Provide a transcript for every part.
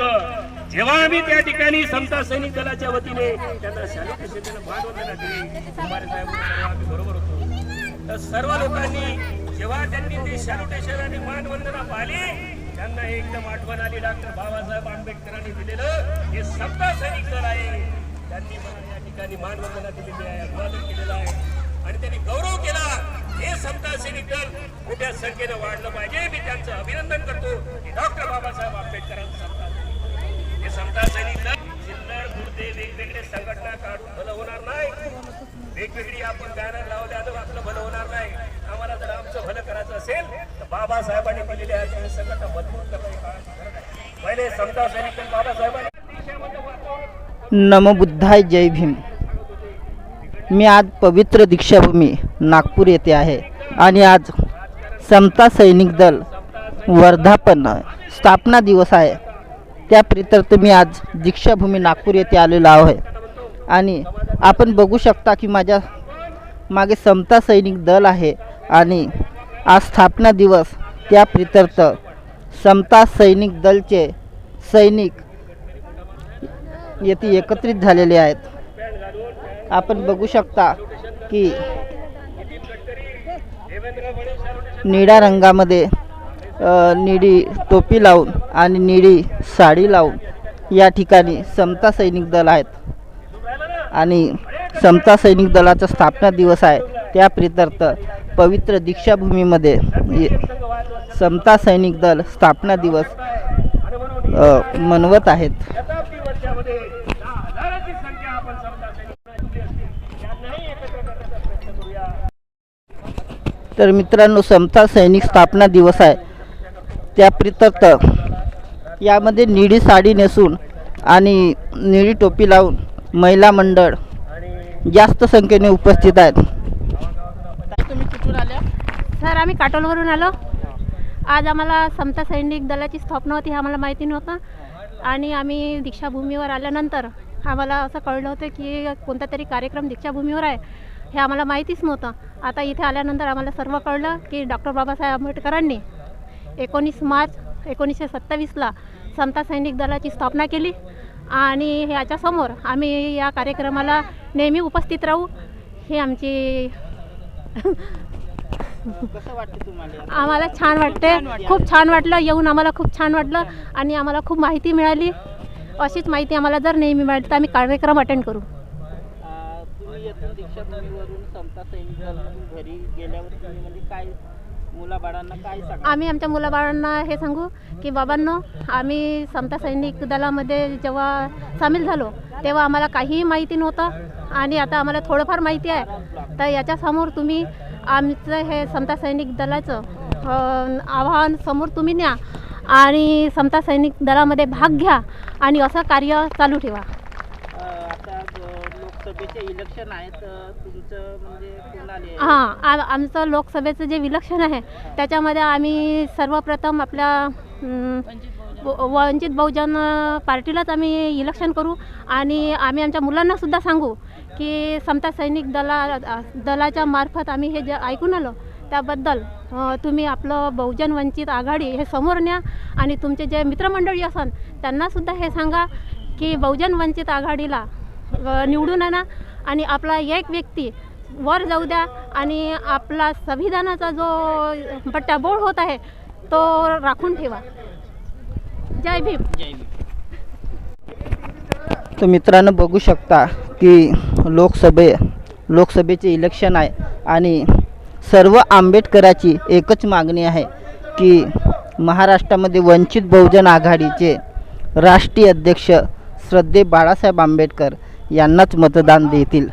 होतं. जेव्हा आम्ही त्या ठिकाणी समता सैनिक दलाच्या वतीने त्यांना सॅल्युटेशन त्यांना दिली साहेब सर्व आम्ही बरोबर होतो. तर सर्व लोकांनी जेव्हा त्यांनी ते सॅल्युटेशन आणि मानवंदना पाहिली त्यांना एकदम आठवण आली. डॉक्टर बाबासाहेब आंबेडकरांनी दिलेलं हे समता सैनिक दल आहे. त्यांनी मला या ठिकाणी मानवंदना दिलेली आहे अभिवादन केलेलं आहे. आणि त्यांनी गौरव केला हे समता सैनिक दल मोठ्या संख्येनं वाढलं पाहिजे. मी त्यांचं अभिनंदन करतो की डॉक्टर बाबासाहेब आंबेडकरांचं समता क्षमता झाली तर सिन्नर मुर्दे वेगवेगळे संघटना काढून भलं होणार नाही वेगवेगळी आपण बॅनर लावले तर आपलं भलं होणार नाही आम्हाला जर आमचं भलं करायचं असेल तर बाबासाहेबांनी दिलेले आहे संघटना मजबूत करण्याची पहिले समता सैनिक दल बाबासाहेबांनी देशामध्ये वातावरण नमबुद्धाय जय भीम. मी आज पवित्र दीक्षाभूमी नागपूर येथे आहे आणि आज समता सैनिक दल वर्धापन स्थापना दिवस आहे. त्या प्रित्यर्थ मी आज दीक्षाभूमी नागपूर येथे आलेलो आहे आणि आपण बघू शकता की माझ्या मागे समता सैनिक दल आहे आणि आज स्थापना दिवस. त्या प्रित्यर्थ समता सैनिक दलचे सैनिक येथे एकत्रित झालेले आहेत. आपण बघू शकता की निळ्या रंगामध्ये निळी टोपी लावून आणि निळी साडी लावून या ठिकाणी समता सैनिक दल आहेत. आणि समता सैनिक दलाचा स्थापना दिवस आहे. त्या प्रित्यर्थ पवित्र दीक्षाभूमीमध्ये समता सैनिक दल स्थापना दिवस मनवत आहेत. तर मित्रांनो समता सैनिक स्थापना दिवस आहे. त्या प्रित्यर्थ यामध्ये निळी साडी नेसून आणि निळी टोपी लावून महिला मंडळ जास्त संख्येने उपस्थित आहेत. तुम्ही कुठून आल्या सर आम्ही काटोलवरून आलो. आज आम्हाला समता सैनिक दलाची स्थापना होती हे आम्हाला माहिती नव्हतं. आणि आम्ही दीक्षाभूमीवर आल्यानंतर आम्हाला असं कळलं होतं की कोणता तरी कार्यक्रम दीक्षाभूमीवर आहे हे आम्हाला माहितीच नव्हतं. आता इथे आल्यानंतर आम्हाला सर्व कळलं की डॉक्टर बाबासाहेब आंबेडकरांनी एकोणीस मार्च एकोणीसशे सत्तावीसला समता सैनिक दलाची स्थापना केली आणि ह्याच्यासमोर आम्ही या कार्यक्रमाला नेहमी उपस्थित राहू हे आमची आम्हाला छान वाटते. खूप छान वाटलं येऊन आम्हाला खूप छान वाटलं आणि आम्हाला खूप माहिती मिळाली. अशीच माहिती आम्हाला जर नेहमी मिळाली तर आम्ही कार्यक्रम अटेंड करू. तुम्ही येथून दीक्षाभूमीवरून समता सैनिक घरी गेल्यावर तुम्ही म्हणजे काय मुलाबाळांना काय सांगा? आम्ही आमच्या मुलाबाळांना हे सांगू की बाबांनो आम्ही समता सैनिक दलामध्ये जेव्हा सामील झालो तेव्हा आम्हाला काहीही माहिती नव्हतं आणि आता आम्हाला थोडंफार माहिती आहे. तर याच्यासमोर तुम्ही आमचं हे समता सैनिक दलाचं आव्हान समोर तुम्ही न्या आणि समता सैनिक दलामध्ये भाग घ्या आणि असं कार्य चालू ठेवा. लोकसभेचे इलेक्शन आहेत अ, तुमचं म्हणजे कोणाले हां आ आमचं लोकसभेचं जे विलक्षण आहे त्याच्यामध्ये आम्ही सर्वप्रथम आपल्या व- वंचित बहुजन पार्टीलाच आम्ही इलेक्शन करू आणि आम्ही आमच्या मुलांना सुद्धा सांगू की समता सैनिक दला दलाच्या मार्फत आम्ही हे जे ऐकून आलो त्याबद्दल अ, तुम्ही आपलं बहुजन वंचित आघाडी हे समोर न्या आणि तुमचे जे मित्रमंडळी असन त्यांनासुद्धा हे सांगा की बहुजन वंचित आघाडीला निवडून आणा. आणि आपला एक व्यक्ती वर जाऊ द्या. आणि आपला संविधानाचा जो बट्ट्याबोळ होत आहे तो राखून ठेवा. जय भीम. तर मित्रांनो बघू शकता की लोकसभे लोकसभेचे इलेक्शन आहे आणि सर्व आंबेडकराची एकच मागणी आहे की महाराष्ट्रामध्ये वंचित बहुजन आघाडीचे राष्ट्रीय अध्यक्ष श्रद्धे बाळासाहेब आंबेडकर यांनाच मतदान देतील.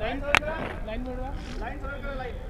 Line line line